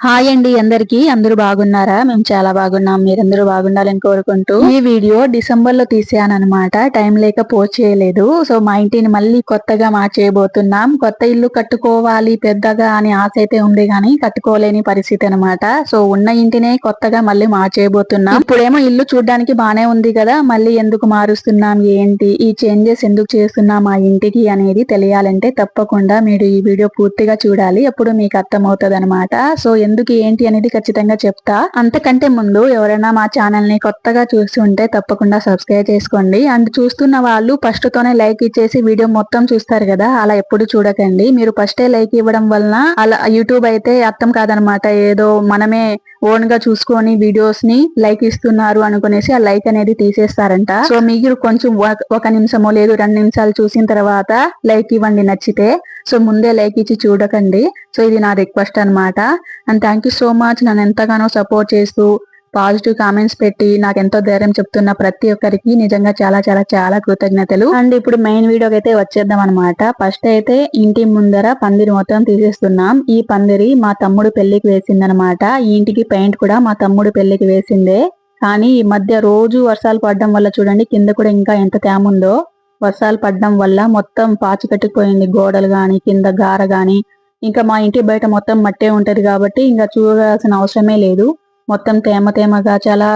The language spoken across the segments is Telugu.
హాయ్ అండి అందరికి. అందరూ బాగున్నారా? మేము చాలా బాగున్నాం. మీరందరూ బాగుండాలని కోరుకుంటూ ఈ వీడియో డిసెంబర్లో తీసాను అనమాట టైం లేక పోస్ట్ చేయలేదు. సో మా ఇంటిని మళ్ళీ కొత్తగా మార్చేయబోతున్నాం. కొత్త ఇల్లు కట్టుకోవాలి పెద్దగా అని ఆశ అయితే ఉంది కానీ కట్టుకోలేని పరిస్థితి అనమాట సో ఉన్న ఇంటినే కొత్తగా మళ్ళీ మార్చేయబోతున్నాం. ఇప్పుడేమో ఇల్లు చూడడానికి బానే ఉంది కదా. మళ్ళీ ఎందుకు మారుస్తున్నాం? ఏంటి? ఈ చేంజెస్ ఎందుకు చేస్తున్నాం మా ఇంటికి అనేది తెలియాలంటే తప్పకుండా మీరు ఈ వీడియో పూర్తిగా చూడాలి. అప్పుడు మీకు అర్థమవుతుంది అనమాట సో ఎందుకు ఏంటి అనేది ఖచ్చితంగా చెప్తా. అంతకంటే ముందు ఎవరైనా మా ఛానల్ని కొత్తగా ఉంటే తప్పకుండా సబ్స్క్రైబ్ చేసుకోండి. అండ్ చూస్తున్న వాళ్ళు ఫస్ట్ తోనే లైక్ ఇచ్చేసి వీడియో మొత్తం చూస్తారు కదా అలా ఎప్పుడు చూడకండి. మీరు ఫస్టే లైక్ ఇవ్వడం వలన అలా యూట్యూబ్ అయితే అర్థం కాదనమాట. ఏదో మనమే ఓన్గా చూసుకొని వీడియోస్ని లైక్ ఇస్తున్నారు అనుకునేసి ఆ లైక్ అనేది తీసేస్తారంట. సో మీరు కొంచెం ఒక- నిమిషమో లేదు రెండు నిమిషాలు చూసిన తర్వాత లైక్ ఇవ్వండి నచ్చితే. సో ముందే లైక్ ఇచ్చి చూడకండి. సో ఇది నా రిక్వెస్ట్ అన్నమాట. And thank you so much. నన్ను ఎంతగానో సపోర్ట్ చేస్తూ పాజిటివ్ కామెంట్స్ పెట్టి నాకు ఎంతో ధైర్యం చెప్తున్న ప్రతి ఒక్కరికి నిజంగా చాలా చాలా చాలా కృతజ్ఞతలు. అండ్ ఇప్పుడు మెయిన్ వీడియోకి అయితే వచ్చేద్దాం అనమాట ఫస్ట్ అయితే ఇంటి ముందర పందిరి మొత్తం తీసేస్తున్నాం. ఈ పందిరి మా తమ్ముడు పెళ్ళికి వేసిందనమాట ఈ ఇంటికి పెయింట్ కూడా మా తమ్ముడు పెళ్ళికి వేసిందే. కానీ ఈ మధ్య రోజు వర్షాలు పడడం వల్ల చూడండి కింద కూడా ఇంకా ఎంత తేమ ఉందో. వర్షాలు పడడం వల్ల మొత్తం పాచి కట్టుకుపోయింది గోడలు కానీ కింద గార కానీ ఇంకా మా ఇంటి బయట మొత్తం మట్టే ఉంటది కాబట్టి ఇంకా చూడాల్సిన అవసరమే లేదు. మొత్తం తేమ తేమగా చాలా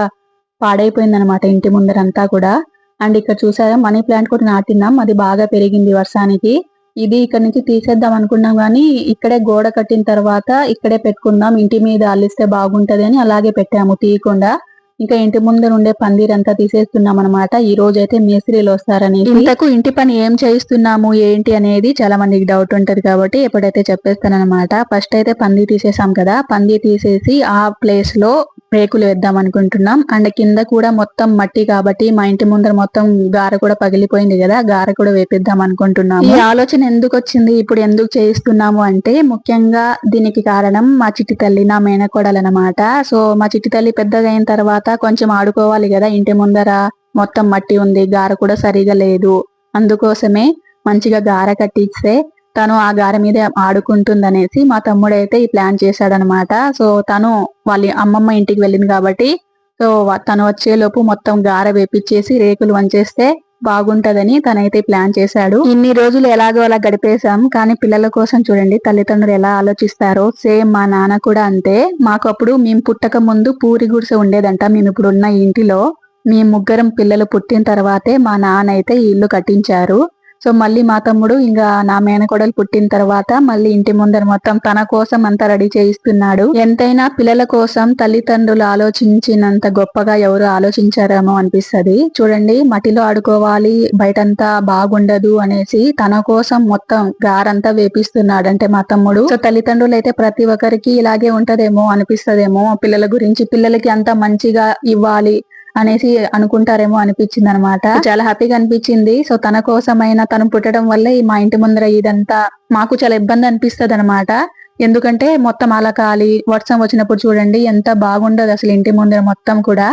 పాడైపోయింది అనమాట ఇంటి ముందరంతా కూడా. అండ్ ఇక్కడ చూసారా మనీ ప్లాంట్ కూడా నాటినాం అది బాగా పెరిగింది వర్షానికి. ఇది ఇక్కడ నుంచి తీసేద్దాం అనుకున్నాం కానీ ఇక్కడే గోడ కట్టిన తర్వాత ఇక్కడే పెట్టుకుందాం. ఇంటి మీద అల్లిస్తే బాగుంటది అని అలాగే పెట్టాము తీయకుండా. ఇంకా ఇంటి ముందర ఉండే పందిరంతా తీసేస్తున్నాం అనమాట ఈ రోజు అయితే మేస్త్రీలు వస్తారని ఇంతకు ఇంటి పని ఏం చేయిస్తున్నాము ఏంటి అనేది చాలా మందికి డౌట్ ఉంటది కాబట్టి ఎప్పుడైతే చెప్పేస్తాను అనమాట ఫస్ట్ అయితే పంది తీసేసాం కదా. పంది తీసేసి ఆ ప్లేస్లో రేకులు వేద్దాం అనుకుంటున్నాం. అండ్ కింద కూడా మొత్తం మట్టి కాబట్టి మా ఇంటి ముందర మొత్తం గార కూడా పగిలిపోయింది కదా గార కూడా వేపిద్దాం అనుకుంటున్నాము. ఈ ఆలోచన ఎందుకు వచ్చింది ఇప్పుడు ఎందుకు చేయిస్తున్నాము అంటే ముఖ్యంగా దీనికి కారణం మా చిట్టి తల్లి నా మేనకోడలనమాట సో మా చిట్టి తల్లి పెద్దగా అయిన తర్వాత కొంచెం ఆడుకోవాలి కదా ఇంటి ముందర మొత్తం మట్టి ఉంది గార కూడా సరిగా లేదు. అందుకోసమే మంచిగా గార కట్టిస్తే తను ఆ గార మీద ఆడుకుంటుందనేసి మా తమ్ముడైతే ఈ ప్లాన్ చేశాడనమాట. సో తను వాళ్ళ అమ్మమ్మ ఇంటికి వెళ్ళింది కాబట్టి సో తను వచ్చేలోపు మొత్తం గార వేపిచ్చేసి రేకులు వంచేస్తే బాగుంటదని తనైతే ప్లాన్ చేశాడు. ఇన్ని రోజులు ఎలాగో అలా గడిపేశాం కానీ పిల్లల కోసం చూడండి తల్లిదండ్రులు ఎలా ఆలోచిస్తారో. సేమ్ మా నాన్న కూడా అంతే. మాకు అప్పుడు మేము పుట్టక ముందు పూరి గుడిసె ఉండేదంట. మేము ఇప్పుడు ఉన్న ఇంటిలో మీ ముగ్గురం పిల్లలు పుట్టిన తర్వాతే మా నాన్న అయితే ఇల్లు కట్టించారు. సో మళ్ళీ మా తమ్ముడు ఇంకా నా మేనకోడలు పుట్టిన తర్వాత మళ్ళీ ఇంటి ముందర మొత్తం తన కోసం అంతా రెడీ చేయిస్తున్నాడు. ఎంతైనా పిల్లల కోసం తల్లిదండ్రులు ఆలోచించినంత గొప్పగా ఎవరు ఆలోచించారేమో అనిపిస్తది. చూడండి మట్టిలో ఆడుకోవాలి బయటంతా బాగుండదు అనేసి తన కోసం మొత్తం గారంతా వేపిస్తున్నాడు అంటే మా తమ్ముడు. సో తల్లిదండ్రులు అయితే ప్రతి ఒక్కరికి ఇలాగే ఉంటదేమో అనిపిస్తదేమో. పిల్లల గురించి పిల్లలకి అంత మంచిగా ఇవ్వాలి అనేసి అనుకుంటారేమో అనిపించింది అనమాట చాలా హ్యాపీగా అనిపించింది. సో తన కోసమైనా తను పుట్టడం వల్ల ఈ మా ఇంటి ముందర ఇదంతా మాకు చాలా ఇబ్బంది అనిపిస్తుంది అనమాట ఎందుకంటే మొత్తం అలా కాలి వర్షం వచ్చినప్పుడు చూడండి ఎంత బాగుండదు అసలు ఇంటి ముందర మొత్తం కూడా.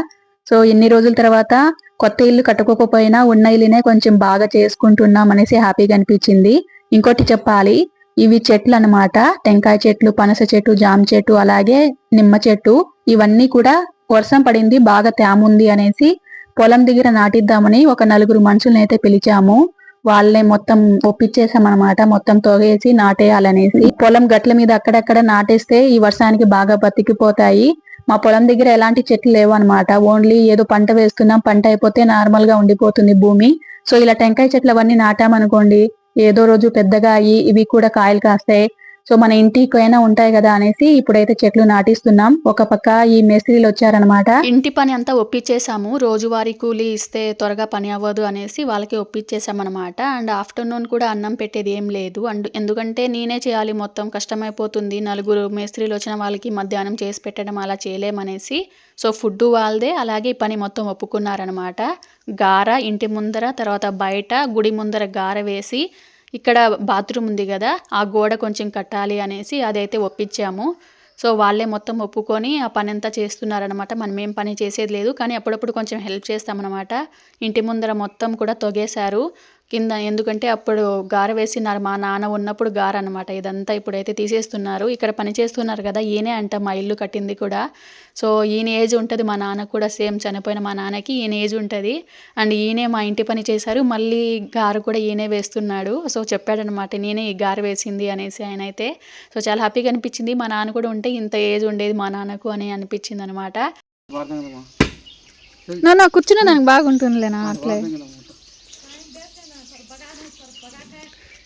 సో ఎన్ని రోజుల తర్వాత కొత్త ఇల్లు కట్టుకోకపోయినా ఉన్న ఇల్లునే కొంచెం బాగా చేసుకుంటున్నాం అనేసి హ్యాపీగా అనిపించింది. ఇంకోటి చెప్పాలి ఇవి చెట్లు అన్నమాట. టెంకాయ చెట్లు పనస చెట్టు జామ చెట్టు అలాగే నిమ్మ చెట్టు ఇవన్నీ కూడా వర్షం పడింది బాగా తేముంది అనేసి పొలం దగ్గర నాటిద్దామని ఒక నలుగురు మనుషుల్ని అయితే పిలిచాము. వాళ్ళే మొత్తం ఒప్పించేసామన్నమాట మొత్తం తోగేసి నాటేయాలనేసి. పొలం గట్ల మీద అక్కడక్కడ నాటేస్తే ఈ వర్షానికి బాగా బతికిపోతాయి. మా పొలం దగ్గర ఎలాంటి చెట్లు లేవు అనమాట ఓన్లీ ఏదో పంట వేస్తున్నాం పంట అయిపోతే నార్మల్గా ఉండిపోతుంది భూమి. సో ఇలా టెంకాయ చెట్లు అవన్నీ నాటామనుకోండి ఏదో రోజు పెద్దగా అయ్యి ఇవి కూడా కాయలు కాస్తాయి. సో మన ఇంటికైనా ఉంటాయి కదా అనేసి ఇప్పుడైతే చెట్లు నాటిస్తున్నాం. ఒక పక్క ఈ మేస్త్రీలు వచ్చారనమాట ఇంటి పని అంతా ఒప్పించేసాము రోజువారీ కూలీ ఇస్తే త్వరగా పని అవ్వదు అనేసి వాళ్ళకి ఒప్పించేసామన్నమాట అండ్ ఆఫ్టర్నూన్ కూడా అన్నం పెట్టేది ఏం లేదు. అండ్ ఎందుకంటే నేనే చేయాలి మొత్తం కష్టమైపోతుంది. నలుగురు మేస్త్రీలు వచ్చిన వాళ్ళకి మధ్యాహ్నం చేసి పెట్టడం అలా చేయలేమనేసి సో ఫుడ్ వాళ్ళదే. అలాగే ఈ పని మొత్తం ఒప్పుకున్నారనమాట గార ఇంటి ముందర తర్వాత బయట గుడి ముందర గార వేసి ఇక్కడ బాత్రూమ్ ఉంది కదా ఆ గోడ కొంచెం కట్టాలి అనేసి అదైతే ఒప్పించాము. సో వాళ్ళే మొత్తం ఒప్పుకొని ఆ పని అంతా చేస్తున్నారనమాట మనం ఏం పని చేసేది లేదు కానీ అప్పుడప్పుడు కొంచెం హెల్ప్ చేస్తామన్నమాట. ఇంటి ముందర మొత్తం కూడా తొగేశారు. కింద ఎందుకంటే అప్పుడు గార వేసినారు మా నాన్న ఉన్నప్పుడు గార అనమాట ఇదంతా ఇప్పుడైతే తీసేస్తున్నారు. ఇక్కడ పని చేస్తున్నారు కదా ఈయనే అంట మా ఇల్లు కట్టింది కూడా. సో ఈయన ఏజ్ ఉంటుంది మా నాన్న కూడా సేమ్ చనిపోయిన మా నాన్నకి ఈయన ఏజ్ ఉంటుంది. అండ్ ఈయనే మా ఇంటి పని చేశారు మళ్ళీ గారు కూడా ఈయనే వేస్తున్నాడు. సో చెప్పాడనమాట నేనే ఈ గారు వేసింది అనేసి ఆయన అయితే. సో చాలా హ్యాపీగా అనిపించింది. మా నాన్న కూడా ఉంటే ఇంత ఏజ్ ఉండేది మా నాన్నకు అని అనిపించింది అనమాట నా కూర్చునే దానికి బాగుంటుందిలేనా అట్లే.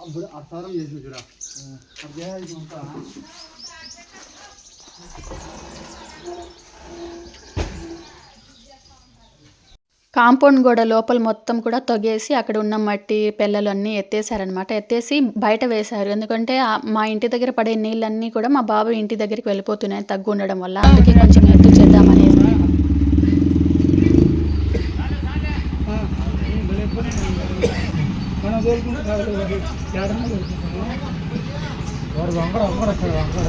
అప్పుడు అర్థారం చేసి చూడ అదే కాంపౌండ్ గోడ లోపల మొత్తం కూడా తొగేసి అక్కడ ఉన్న మట్టి పిల్లలు అన్నీ ఎత్తేసారనమాట ఎత్తేసి బయట వేశారు. ఎందుకంటే మా ఇంటి దగ్గర పడే నీళ్ళన్నీ కూడా మా బాబాయ్ ఇంటి దగ్గరికి వెళ్ళిపోతున్నాయి తగ్గు ఉండడం వల్ల. అందుకే కొంచెం ఎత్తు చేద్దామని వాడు వంకర వంకర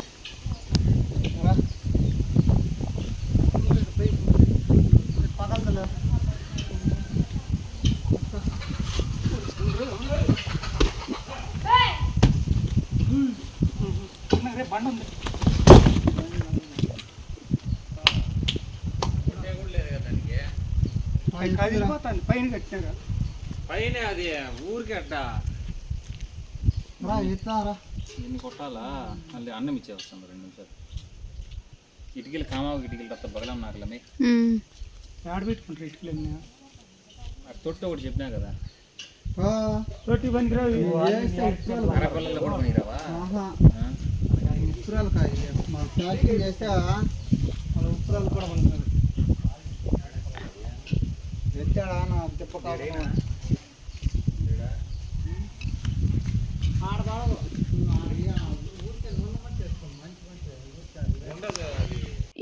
పైన కట్టినాగా పైన అది ఊరికి అట్ట? రా ఎత్తారా ఎన్ని కొట్టాలా? మళ్ళీ అన్నం ఇచ్చేస్తాం రెండు నిమిషాలు. ఇటుకలు కామాకు ఇటుకలు తప్ప బగలం నాకులమే ఆడ పెట్టుకుంటారు ఇటుకలన్నీ ఆ తొట్టు ఒకటి చెప్పినా కదా? తొట్టి పనికిరావు అరపల్లెల్లో కూడా పనిరావా ఉప్పురాలు కాయ మా ప్యాకింగ్ చేస్తే వాళ్ళ ఉప్పురాలు కూడా పనికిరారు ఎత్తాడా నా తిప్ప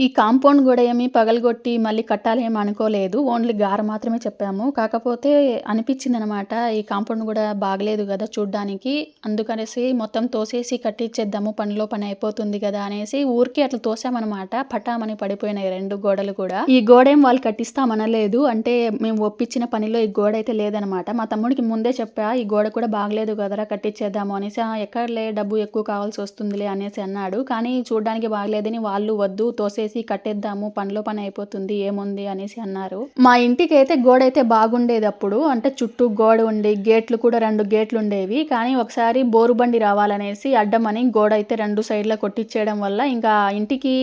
ఈ కాంపౌండ్ కూడా ఏమి పగలగొట్టి మళ్ళీ కట్టాలి ఏమి అనుకోలేదు. ఓన్లీ గార మాత్రమే చెప్పాము. కాకపోతే అనిపించింది అనమాట ఈ కాంపౌండ్ కూడా బాగలేదు కదా చూడ్డానికి. అందుకనేసి మొత్తం తోసేసి కట్టించేద్దాము పనిలో పని అయిపోతుంది కదా అనేసి ఊరికే అట్లా తోసామన్నమాట పటామని పడిపోయినాయి రెండు గోడలు కూడా. ఈ గోడ ఏం వాళ్ళు కట్టిస్తామనలేదు. అంటే మేము ఒప్పించిన పనిలో ఈ గోడ అయితే లేదనమాట. మా తమ్ముడికి ముందే చెప్పా ఈ గోడ కూడా బాగలేదు కదరా కట్టించేద్దాము అనేసి ఎక్కడలే డబ్బు ఎక్కువ కావాల్సి వస్తుందిలే అనేసి అన్నాడు. కానీ చూడడానికి బాగలేదని వాళ్ళు వద్దు తోసేసి కట్టేద్దాము పనిలో పని అయిపోతుంది ఏముంది అనేసి అన్నారు. మా ఇంటికి అయితే గోడ అయితే బాగుండేది అప్పుడు అంటే చుట్టూ గోడ ఉండి గేట్లు కూడా రెండు గేట్లు ఉండేవి కానీ ఒకసారి బోరు బండి రావాలనేసి అడ్డమని గోడ అయితే రెండు సైడ్ల కొట్టించేయడం వల్ల ఇంకా ఇంటికి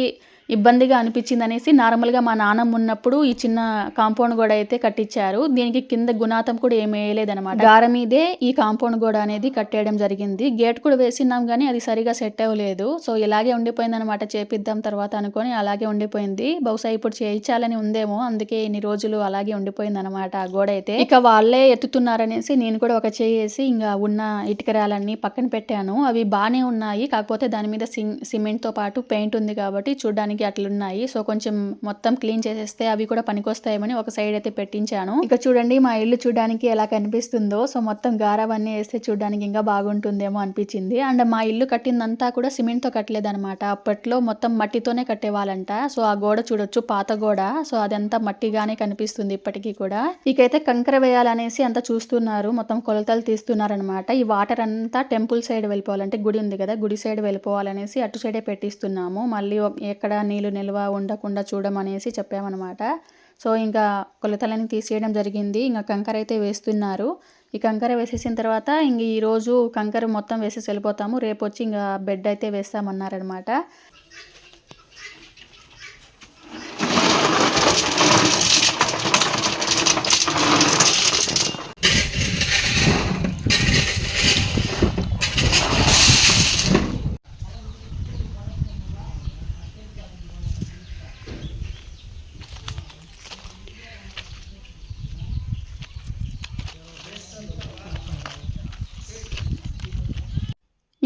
ఇబ్బందిగా అనిపించింది అనేసి నార్మల్గా మా నాన్నమ్మ ఉన్నప్పుడు ఈ చిన్న కాంపౌండ్ గోడ అయితే కట్టించారు. దీనికి కింద గుణాతం కూడా ఏమి వేయలేదన్నమాట. గార మీదే ఈ కాంపౌండ్ గోడ అనేది కట్టేయడం జరిగింది. గేట్ కూడా వేసినాం కానీ అది సరిగా సెట్ అవ్వలేదు. సో ఇలాగే ఉండిపోయింది అనమాట చేపిద్దాం తర్వాత అనుకొని అలాగే ఉండిపోయింది. బహుశా ఇప్పుడు చేయించాలని ఉందేమో. అందుకే ఇన్ని రోజులు అలాగే ఉండిపోయింది అనమాట ఆ గోడ అయితే. ఇక వాళ్ళే ఎత్తుతున్నారనేసి నేను కూడా ఒక చేసి ఇంకా ఉన్న ఇటుకరాలన్నీ పక్కన పెట్టాను. అవి బాగానే ఉన్నాయి. కాకపోతే దాని మీద సిమెంట్తో పాటు పెయింట్ ఉంది కాబట్టి చూడడానికి చూడడానికి అట్లున్నాయి. సో కొంచెం మొత్తం క్లీన్ చేసేస్తే అవి కూడా పనికొస్తాయేమని ఒక సైడ్ అయితే పెట్టించాను. ఇక చూడండి మా ఇల్లు చూడడానికి ఎలా కనిపిస్తుందో. సో మొత్తం గారవన్నీ వేస్తే చూడడానికి ఇంకా బాగుంటుందేమో అనిపించింది. అండ్ మా ఇల్లు కట్టిందంతా కూడా సిమెంట్తో కట్టలేదన్నమాట. అప్పట్లో మొత్తం మట్టితోనే కట్టేవాళ్ళంట. సో ఆ గోడ చూడొచ్చు పాత గోడ. సో అదంతా మట్టిగానే కనిపిస్తుంది ఇప్పటికీ కూడా. ఇకైతే కంకర వేయాలనేసి అంతా చూస్తున్నారు. మొత్తం కొలతలు తీస్తున్నారనమాట ఈ వాటర్ అంతా టెంపుల్ సైడ్ వెళ్ళిపోవాలంటే గుడి ఉంది కదా గుడి సైడ్ వెళ్ళిపోవాలనేసి అటు సైడే పెట్టిస్తున్నాము. మళ్ళీ ఎక్కడ నీళ్ళు నిల్వ ఉండకుండా చూడమనేసి చెప్పామన్నమాట. సో ఇంకా కొలతలని తీసేయడం జరిగింది. ఇంకా కంకర అయితే వేస్తున్నారు. ఈ కంకర వేసేసిన తర్వాత ఇంక ఈరోజు కంకర మొత్తం వేసేసి వెళ్ళిపోతాము. రేపు వచ్చి ఇంకా బెడ్ అయితే వేస్తామన్నారనమాట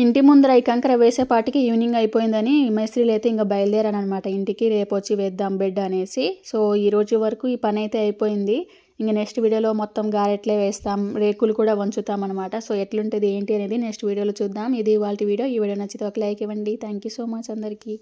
ఇంటి ముందర ఈ కంకర వేసేపాటికి ఈవినింగ్ అయిపోయిందని మేస్త్రీలు అయితే ఇంకా బయలుదేరానమాట ఇంటికి రేపు వచ్చి వేద్దాం బెడ్ అనేసి. సో ఈ రోజు వరకు ఈ పని అయితే అయిపోయింది. ఇంకా నెక్స్ట్ వీడియోలో మొత్తం గారెట్లే వేస్తాం రేకులు కూడా వంచుతాం అనమాట సో ఎట్లుంటుంది ఏంటి అనేది నెక్స్ట్ వీడియోలో చూద్దాం. ఇది వాళ్ళ వీడియో. ఈ వీడియో నచ్చితే ఒక లైక్ ఇవ్వండి. థ్యాంక్ యూ సో మచ్ అందరికీ.